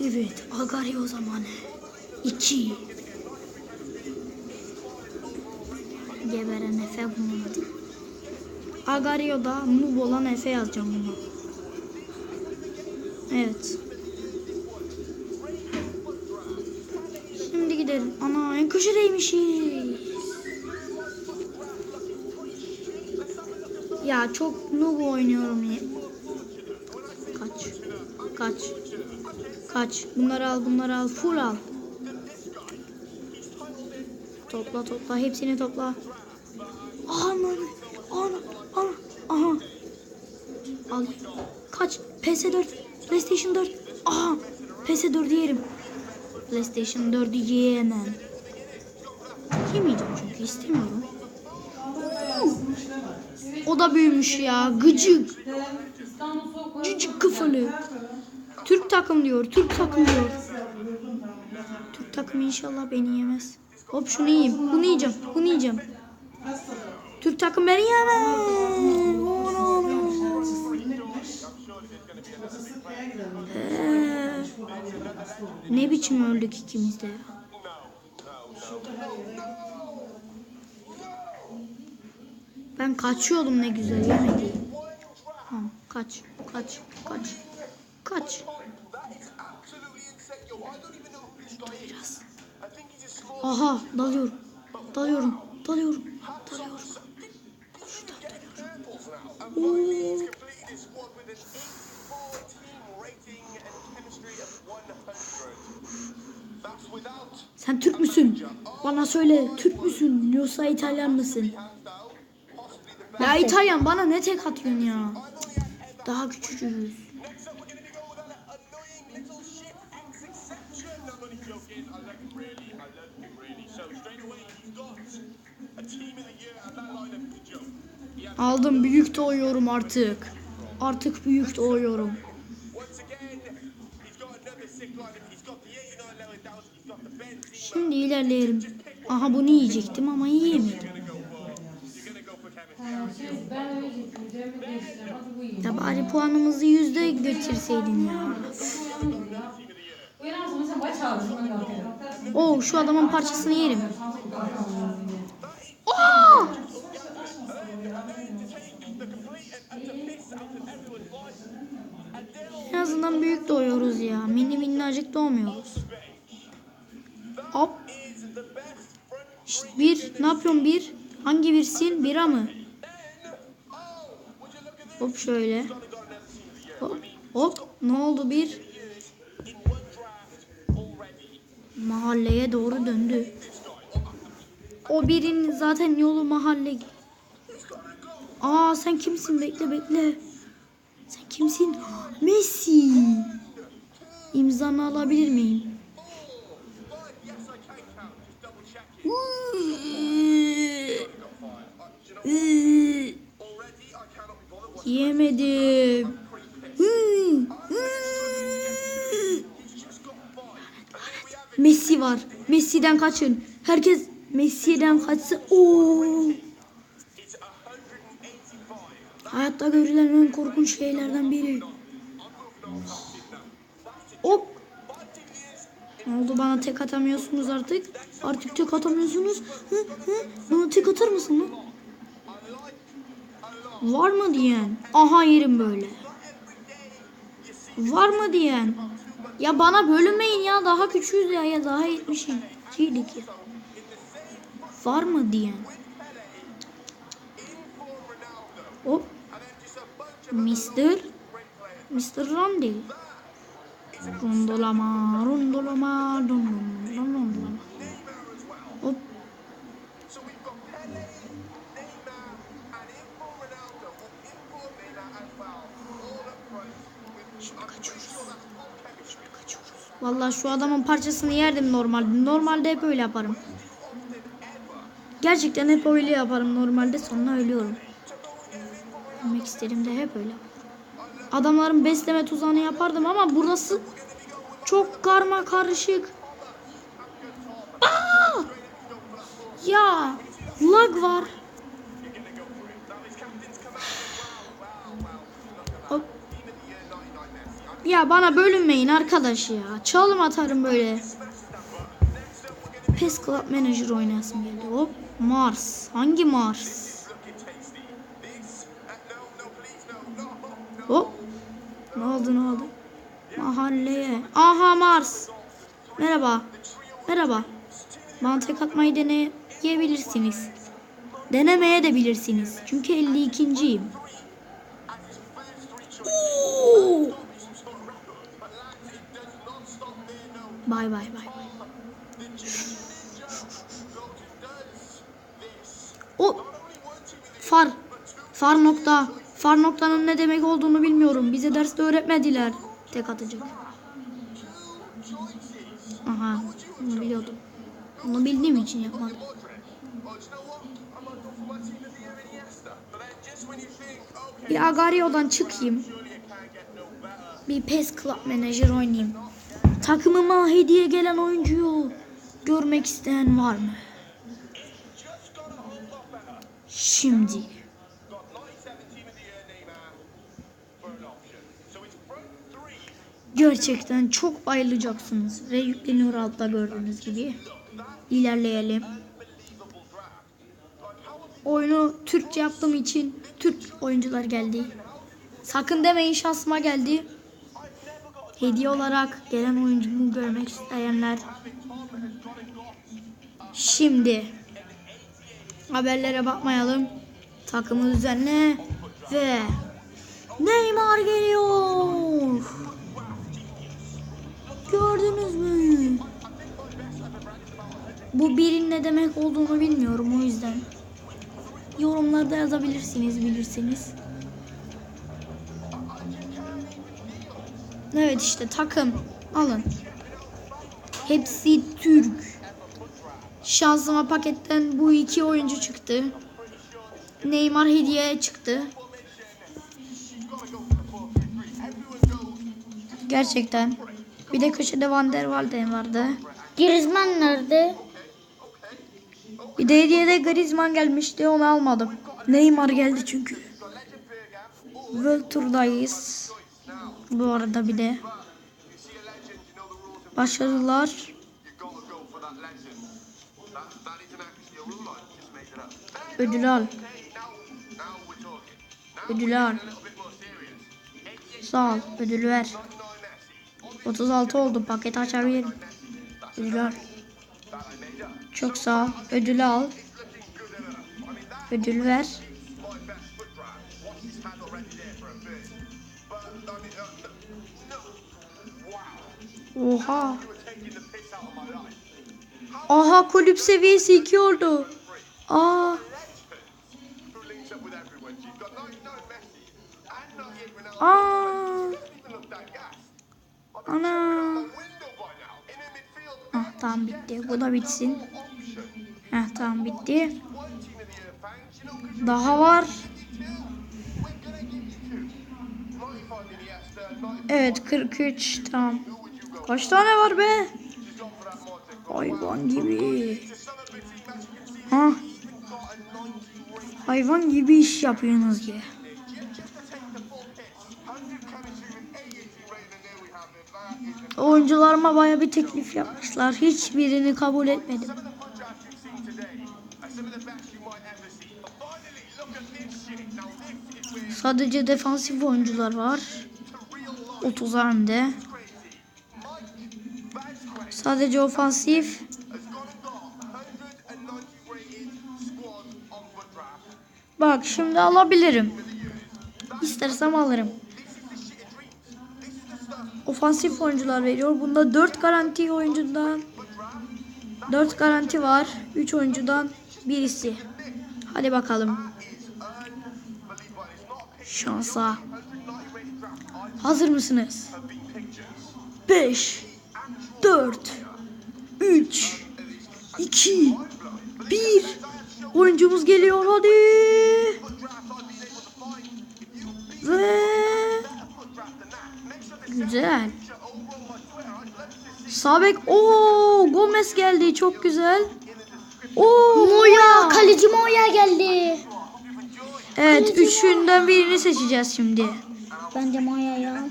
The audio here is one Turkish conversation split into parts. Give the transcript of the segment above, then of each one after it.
Evet, Agari o zaman. 2. Geberen Efe bunun adı. Agario'da noob olan Efe yazacağım bunu. Evet. Şimdi gidelim. Ana en köşedeymişiz. Ya çok noob oynuyorum ya. Kaç. Kaç. Kaç. Bunları al bunları al. Full al. Topla topla. Hepsini topla. Ana. Ana. Ana. Aha. Al. Kaç. PS4. PlayStation 4. Aha. PS4 yerim. PlayStation 4'ü yiyemem. Yemeyeceğim çünkü istemiyorum. O da büyümüş ya. Gıcık. Cücük kafalı. Türk takım diyor. Türk takım diyor. Türk takımı inşallah beni yemez. Hop şunu yiyeyim. Bunu yiyeceğim. Bunu yiyeceğim. Türk takım beni yemez. Ne biçim öldük ikimiz de ya. Ben kaçıyordum ne güzel yemedi. Tamam kaç kaç kaç kaç. Aha dalıyorum. Dalıyorum. Dalıyorum. Dalıyorum. Sen Türk müsün? Bana söyle Türk müsün yoksa İtalyan mısın? Ya İtalyan bana ne tek atıyorsun ya? Daha küçücüğüz. Aldım büyük doğuyorum artık. Artık büyük doğuyorum. Şimdi ilerleyelim. Aha bunu yiyecektim ama yiyemedim. Ya bari puanımızı yüzde götürseydin ya. Oo şu adamın parçasını yerim. Aa! En azından büyük doğuyoruz ya. Mini minnacık doğmuyoruz. Hop. Şşt, bir. Ne yapıyorsun bir? Hangi birsin? Bira mı? Hop şöyle. Hop. Hop. Ne oldu bir? Mahalleye doğru döndü. O birinin zaten yolu mahalle. Aa sen kimsin? Bekle bekle. Sen kimsin? Messi. İmzanı alabilir miyim? Yemedim. Messi var. Messi'den kaçın. Herkes Messi'den kaçsın. Oo. Hayatta görülen en korkunç şeylerden biri. Hop. Ne oldu bana tek atamıyorsunuz artık? Artık tek atamıyorsunuz. Hı, hı. Bana tek atar mısın lan? Var mı diyen? Aha yerim böyle. Var mı diyen? Ya bana bölünmeyin ya daha küçüğüz ya ya daha yetmişim. Çiğlik ya. Var mı diyen? Hop. Mr. Mr. Randy. Rondolama, rondolama, rondolama, rondolama. Hop. Şimdi kaçıyoruz. Şimdi kaçıyoruz. Vallahi şu adamın parçasını yerdim normalde. Normalde hep öyle yaparım. Gerçekten hep öyle yaparım normalde sonra ölüyorum. Demek istediğimde hep öyle. Adamların besleme tuzağını yapardım ama burası çok karma karışık. Aa! Ya lag var. Ya bana bölünmeyin arkadaş ya. Çalım atarım böyle. PES Club Manager oynayasım geldi. Hop. Mars. Hangi Mars? Hop. Ne oldu ne oldu? Mahalleye. Aha Mars. Merhaba. Merhaba. Bana tek atmayı deneyebilirsiniz. Denemeye de bilirsiniz. Çünkü 52.yim. Oo! Bay bay bay. bay. O far far nokta far noktanın ne demek olduğunu bilmiyorum. Bize derste öğretmediler. Tek atacak. Aha, bunu biliyordum. Bunu bildiğim için yapmadım. Bir Agario'dan çıkayım. Bir PES Club Manager oynayayım. Takımıma hediye gelen oyuncuyu görmek isteyen var mı? Şimdi. Gerçekten çok bayılacaksınız ve yükleniyor altta gördüğünüz gibi. İlerleyelim. Oyunu Türkçe yaptığım için Türk oyuncular geldi. Sakın demeyin şansıma geldi. Hediye olarak gelen oyuncumu görmek isteyenler. Şimdi haberlere bakmayalım. Takımı düzenle ve Neymar geliyor. Gördünüz mü? Bu birin ne demek olduğunu bilmiyorum o yüzden. Yorumlarda yazabilirsiniz bilirsiniz. Evet işte takım. Alın. Hepsi Türk. Şansıma paketten bu iki oyuncu çıktı. Neymar hediye çıktı. Gerçekten. Bir de köşede Van der Walden vardı. Griezmann nerede? Bir de hediyede Griezmann gelmişti onu almadım. Neymar geldi çünkü. World Tour'dayız. Bu arada bir de. Başarılar. Ödül al. Ödül al. Sağ ol. Ödül ver. 36 oldu. Paket açabilirim. Al. Çok sağ ol. Ödül al. Ödül ver. Oha. Aha kulüp seviyesi 2 oldu. Aa. Aa. Ana. Ah tamam bitti. Bu da bitsin. Heh tamam bitti. Daha var. Evet 43 tamam. Kaç tane var be? Hayvan gibi. Ha? Hayvan gibi iş yapıyorsunuz ki. Oyuncularıma baya bir teklif yapmışlar. Hiçbirini kabul etmedim. Sadece defansif oyuncular var. 30 önde. Sadece ofansif. Bak şimdi alabilirim. İstersem alırım. Ofansif oyuncular veriyor. Bunda 4 garanti oyuncudan 4 garanti var. 3 oyuncudan birisi. Hadi bakalım. Şansa. Hazır mısınız? 5 4 3 2 1 Oyuncumuz geliyor hadi. Ve güzel. Sabek o Gomez geldi çok güzel. Oo Moya, kaleci Moya geldi. Evet üçünden birini seçeceğiz şimdi. Bence Moya ya.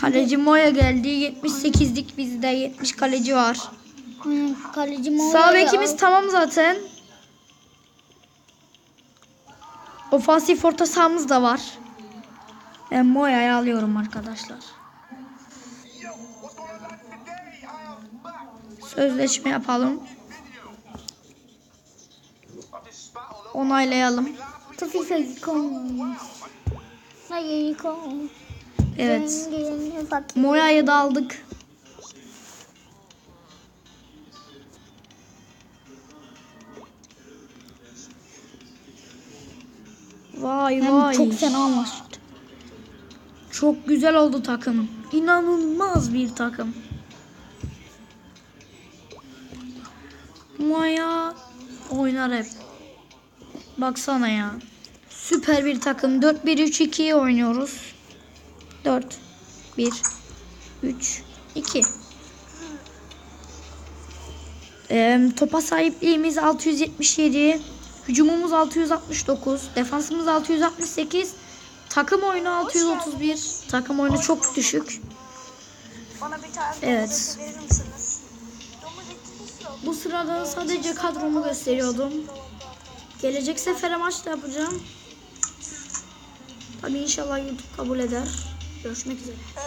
Kaleci Moya geldi. 78'lik bizde 70 kaleci var. Aynen, kaleci Moya. Sağ bekimiz tamam zaten. Ofansif orta sahamız da var. Ben Moya'yı alıyorum arkadaşlar. Sözleşme yapalım. Onaylayalım. Tufik. Hayır Akikon. Evet. Moya'yı da aldık. Vay Hem vay. çok fena anlaştı. Çok güzel oldu takım. İnanılmaz bir takım. Maya oynar hep. Baksana ya. Süper bir takım. 4-1-3-2'yi oynuyoruz. 4 1 3 2 Ee, topa sahipliğimiz 677. Hücumumuz 669. Defansımız 668. Takım oyunu 631. Takım oyunu çok düşük. Bana bir tane Evet. verir misiniz? Bu sırada sadece kadromu gösteriyordum. Gelecek sefere maç da yapacağım. Tabii inşallah YouTube kabul eder. Görüşmek üzere. Ee,